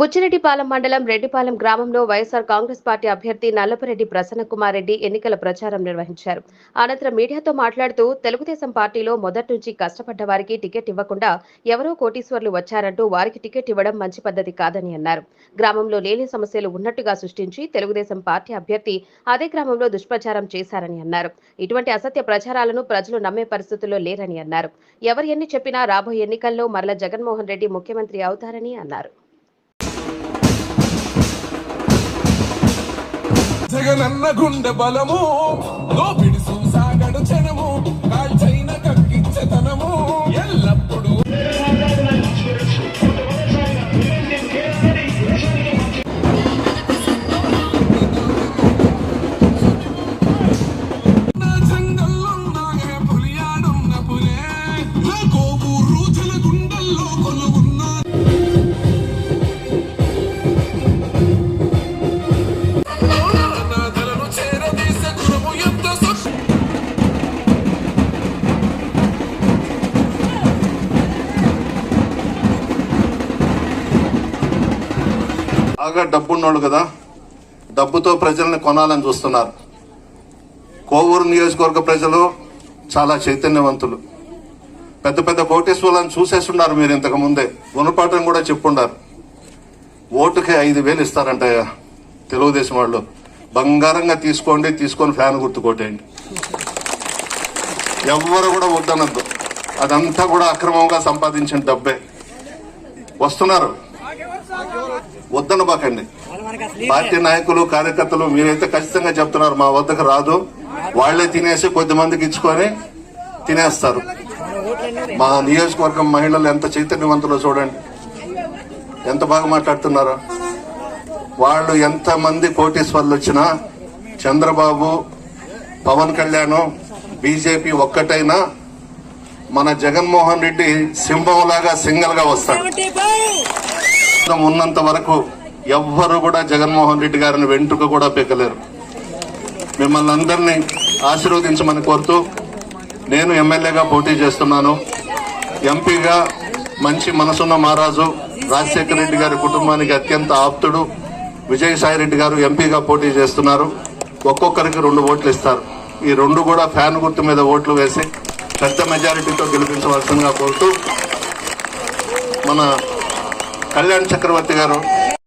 బుచ్చిరెడ్డిపాలెం మండలం రెడ్డిపాలెం గ్రామంలో వైఎస్ఆర్ కాంగ్రెస్ పార్టీ అభ్యర్థి నల్లపరెడ్డి ప్రసన్నకుమార్ రెడ్డి ఎన్నికల ప్రచారం నిర్వహించారు. అనంతరం మీడియాతో మాట్లాడుతూ తెలుగుదేశం పార్టీలో మొదటి నుంచి కష్టపడ్డ వారికి టికెట్ ఇవ్వకుండా ఎవరో కోటీశ్వర్లు వచ్చారంటూ వారికి టికెట్ ఇవ్వడం మంచి పద్ధతి కాదని అన్నారు. గ్రామంలో లేని సమస్యలు ఉన్నట్టుగా సృష్టించి తెలుగుదేశం పార్టీ అభ్యర్థి అదే గ్రామంలో దుష్ప్రచారం చేశారని అన్నారు. ఇటువంటి అసత్య ప్రచారాలను ప్రజలు నమ్మే పరిస్థితుల్లో లేరని అన్నారు. ఎవరు ఎన్ని చెప్పినా రాబోయే ఎన్నికల్లో మరల జగన్మోహన్ రెడ్డి ముఖ్యమంత్రి అవుతారని అన్నారు. జగనన్న గుండె బలము. దోపిడి సాగడు బాగా డబ్బున్నోళ్ళు కదా డబ్బుతో ప్రజల్ని కొనాలని చూస్తున్నారు. కోవూరు నియోజకవర్గ ప్రజలు చాలా చైతన్యవంతులు. పెద్ద పెద్ద కోటేశ్వరులను చూసేస్తున్నారు మీరు ఇంతకు ముందే. గుణపాఠం కూడా చెప్పుండారు. ఓటుకి ఐదు వేలు ఇస్తారంటయ్యా తెలుగుదేశం వాళ్ళు. బంగారంగా తీసుకోండి తీసుకొని ఫ్యాన్ గుర్తు కొట్టేయండి. ఎవ్వరు కూడా వద్దనద్దు. అదంతా కూడా అక్రమంగా సంపాదించిన డబ్బే. వస్తున్నారు. వద్దనబాకండి పార్టీ నాయకులు కార్యకర్తలు మీరైతే ఖచ్చితంగా చెప్తున్నారు. మా వద్దకు రాదు. వాళ్ళే తినేసి కొద్ది మందికి ఇచ్చుకొని తినేస్తారు. మా నియోజకవర్గం మహిళలు ఎంత చైతన్యవంతులో చూడండి. ఎంత బాగా మాట్లాడుతున్నారో. వాళ్ళు ఎంత మంది కోటీశ్వర్లు వచ్చినా చంద్రబాబు పవన్ కళ్యాణ్ బీజేపీ ఒక్కటైనా మన జగన్మోహన్ రెడ్డి సింహంలాగా సింగల్గా వస్తాడు ఉన్నంత వరకు ఎవ్వరు కూడా జగన్మోహన్ రెడ్డి గారిని వెంట్రుక కూడా పెక్కలేరు మిమ్మల్ని అందరినీ ఆశీర్వదించమని కోరుతూ నేను ఎమ్మెల్యేగా పోటీ చేస్తున్నాను. ఎంపీగా మంచి మనసున్న మహారాజు రాజశేఖర రెడ్డి గారి కుటుంబానికి అత్యంత ఆప్తుడు విజయసాయి రెడ్డి గారు ఎంపీగా పోటీ చేస్తున్నారు. ఒక్కొక్కరికి రెండు ఓట్లు ఇస్తారు. ఈ రెండు కూడా ఫ్యాన్ గుర్తు మీద ఓట్లు వేసి పెద్ద మెజారిటీతో గెలిపించవలసిందిగా కోరుతూ మన కళ్యాణ్ చక్రవర్తి గారు